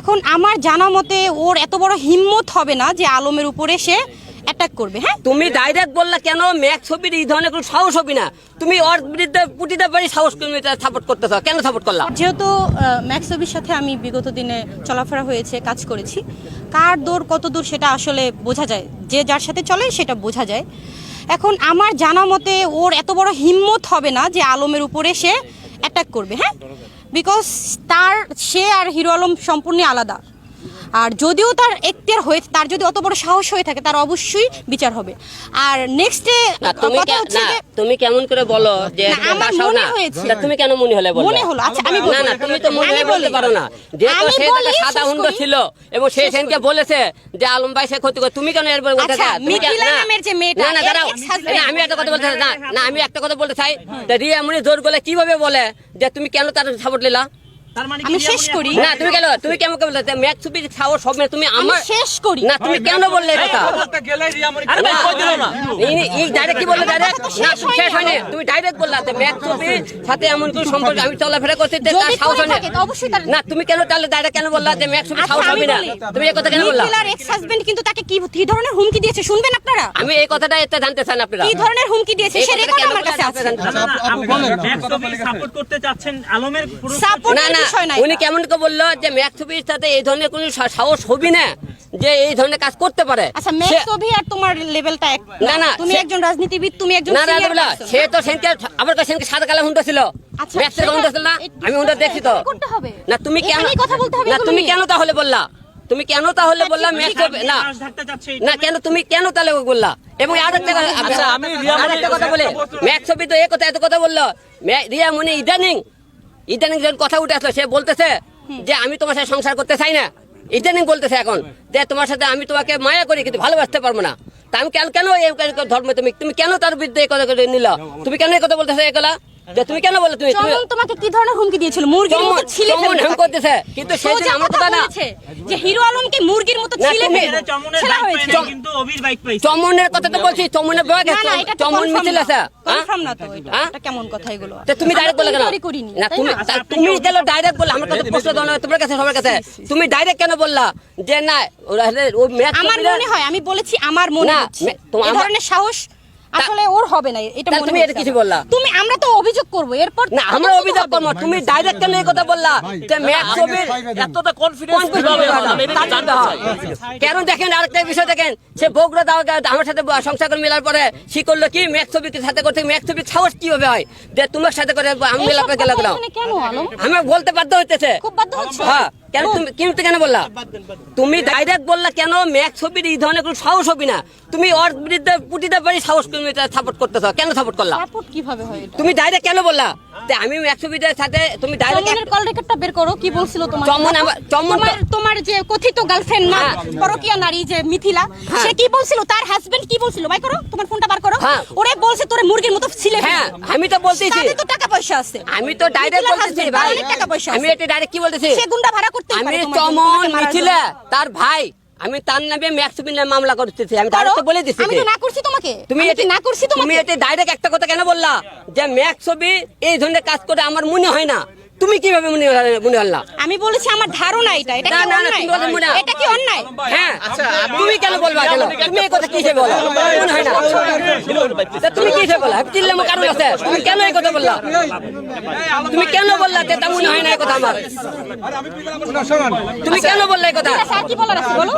এখন আমার জানা মতে ওর এত বড় হিম্মত হবে না যে আলমের উপরে সে অ্যাটাক করবে হ্যাঁ? তুমি ডাইরেক্ট বললা কেন? ম্যাক ছবির এই ধরনের কোনো সাহস হবি না। তুমি ওর বিরুদ্ধে পুটিতে পারি সাহস তুমি সাপোর্ট করতে করতেছ। কেন সাপোর্ট করলা? যেহেতু ম্যাক্সবির সাথে আমি বিগত দিনে চলাফেরা হয়েছে কাজ করেছি কার দৌড় কত দূর সেটা আসলে বোঝা যায়। যে যার সাথে চলে সেটা বোঝা যায়। এখন আমার জানা মতে ওর এত বড় হিম্মত হবে না যে আলমের উপরে সে অ্যাটাক করবে হ্যাঁ? বিকজ তার সে আর হিরো আলম সম্পূর্ণ আলাদা। আর যদিও তার এখতিয়ার হয়ে তার যদি অত বড় সাহস হয়ে থাকে তার অবশ্যই বিচার হবে। আর নেক্সটে তুমি তুমি কেমন করে বলো যে আমার বাসাও মনে না? তুমি কেন মনে হলে বললে মনে হলো আচ্ছা আমি না না তুমি তো মনে হয় বলতে পারো না। যে তো আমি সে বলি, সাদা হুন্ড ছিল এবং সে সেনকে বলেছে যে আলম ভাই সে ক্ষতি করে। তুমি কেন এর বলতে আচ্ছা, চাও? মিথিলা নামের যে মেয়েটা, না না দাঁড়াও। আমি একটা কথা বলতে চাই না না আমি একটা কথা বলতে চাই। রিয়া মনি জোর গলে কীভাবে বলে যে তুমি কেন তার সাপোর্ট নিলা? আমি শেষ করি? না তুমি কেন তুমি কেমন বলতে ম্যাচ সুপির সাহস সব তুমি আমার শেষ করি। না তুমি কেন বললে এই কথা? আরে ভাই কই দিল না? এই- এই ডাইরেক্ট কি বললে ডাইরেক্ট না শেষ হয়নি। তুমি ডাইরেক্ট বললা যে ম্যাচ ছবির সাথে এমন কোনো সম্পর্ক আমি চলাফেরা করতে তার সাহস না তুমি কেন তাহলে ডাইরেক্ট কেন বললা যে ম্যাচ ছবির আচ্ছা, সাহস হবে না? তুমি এই কথা কেন বললা? মিথিলার এক্স হাজবেন্ড কিন্তু তাকে কি কি ধরনের হুমকি দিয়েছে শুনবেন আপনারা? আমি এই কথাটা এতে জানতে চান আপনারা। কি ধরনের হুমকি দিয়েছে সে রেকর্ড আমার কাছে আছে? সাপোর্ট করতে চাচ্ছেন আলমের পুরো না না উনি কেমন করে বলল যে ম্যাচ ছবির সাথে এই ধরনের কোনো সাহস হবি না যে এই ধরনের কাজ করতে পারে। আচ্ছা অভি আর তোমার লেভেলটা এক না, না, তুমি একজন রাজনীতিবিদ তুমি একজন না না না সে তো সেনকে আবার তো সেনকে সাদা কালা হুন্ডা ছিল। আচ্ছা, ম্যাক্সের হুন্ডা ছিল না আমি হুন্ডা দেখছি তো। করতে হবে। না তুমি কেন কথা বলতে হবে না তুমি কেন তাহলে বললা? তুমি কেন তাহলে বললা ঠিক ম্যাক্স আছে। না। না কেন তুমি কেন তাহলে বললা? এবং আরেকটা কথা আচ্ছা, আমি আরেকটা কথা বলে। ম্যাক্স ছবি তো এই কথা এত কথা বলল। রিয়া মনি ইদানিং ইদানিং যখন কথা উঠে আসলো সে বলতেছে যে আমি তোমার সাথে সংসার করতে চাই না। ইদানিং বলতেছে এখন যে তোমার সাথে আমি তোমাকে মায়া করি কিন্তু ভালোবাসতে পারব না। তা আমি কেন কেন এই ধর্ম তুমি তুমি কেন তার বিরুদ্ধে কথা নিল? তুমি কেন এই কথা বলতেছো এগুলা যে তুমি কেন বলো তুমি তুমি চমন তোমাকে কি ধরনের হুমকি দিয়েছিল? মুরগির মতো ছিলে চমন হুম করতেছে, কিন্তু সে যে আমার কথা কথা না। যে হিরো আলমকে মুরগির মতো ছিলে তুমি-। ছেলা হয়েছে। কিন্তু অভির বাইক পাইছে। চমনের কথা তো বলছি চমনের এটা তো চমন মিছিল আছে। হ্যাঁ? Confirm না তো এটা। হ্যাঁ? কেমন কথা এগুলো? তা তুমি ডাইরেক্ট বলে কেন? না তুমি তুমি গেল ডাইরেক্ট বললে আমার কাছে প্রশ্ন দাও না তোমার কাছে সবার কাছে। তুমি ডাইরেক্ট কেন বললা? যে না ওরা ও ম্যাচ আমার মনে হয় আমি বলেছি আমার মনে হচ্ছে। এই ধরনের সাহস আসলে ওর হবে না এটা তুমি এটা কিছু বললা? তুমি আমরা তো অভিযোগ করব এরপর না আমরা অভিযোগ হবে। করব তুমি ডাইরেক্ট কেন এই কথা বললা যে ছবির এতটা কনফিডেন্স কেন দেখেন আরেকটা বিষয় দেখেন? সে বগুড়া দাও আমার সাথে সংসার করে মেলার পরে সে করল কি ম্যাচ ছবির সাথে করতে ম্যাচ ছবির সাহস কীভাবে হয়? যে তোমার সাথে করে আমি গেলাম আমি বলতে বাধ্য হইতেছে। খুব বাধ্য হচ্ছে? হ্যাঁ। কেন তুমি কিনতে কেন বললা? তুমি ডাইরেক্ট বললা কেন ম্যাক ছবির এই ধরনের কোনো সাহস হবে না? তুমি ওর বিরুদ্ধে পুটিতে পারি সাহস তুমি এটা সাপোর্ট করতেছ। কেন সাপোর্ট করলা? সাপোর্ট কীভাবে হয় তুমি ডাইরেক্ট কেন বললা? আমি সাথে তুমি ডাইরেক্ট কল রেকর্ডটা বের করো কি বলছিল তোমার চমন চমন তোমার যে কথিত গার্লফ্রেন্ড না হ্যাঁ। পরকীয়া নারী যে মিথিলা হ্যাঁ। সে কি বলছিল? তার হাজবেন্ড কি বলছিল? ভাই করো তোমার ফোনটা বার করো। হ্যাঁ। ওরে বলছে তোরে মুরগির মতো ছিলে হ্যাঁ আমি তো বলতেছি। তো টাকা পয়সা আছে। আমি তো ডাইরেক্ট বলতেছি ভাই। টাকা পয়সা আমি এটা ডাইরেক্ট কি বলতেছি? সে গুন্ডা ভাড়া করতেই আমি পারে চমন জন্য। তার ভাই। আমি তার নামে ম্যাক্সিমিন মামলা করতেছি আমি তার বলে দিছি আমি তো না করছি তোমাকে। তুমি এটা না করছি তুমি এটা ডাইরেক্ট একটা কথা কেন বললা? যে ম্যাক্সবি এই ধরনের কাজ করে আমার মনে হয় না। তুমি কীভাবে মনে মনে হল? আমি বলেছি আমার ধারণা এটা এটা না, না, তুমি বলো মনে এটা কি অন্যায়? হ্যাঁ তুমি কেন বলবা কেন? তুমি এই কথা কিসে বলো? মনে হয় না। তুমি কিসে বলা? চিল্লামো কারণ আছে তুমি কেন এই কথা বললা? তুমি কেন বললা তা মনে হয় না এই কথা আমার? তুমি কেন বললা এই কথা? স্যার কি বলার আছে বলো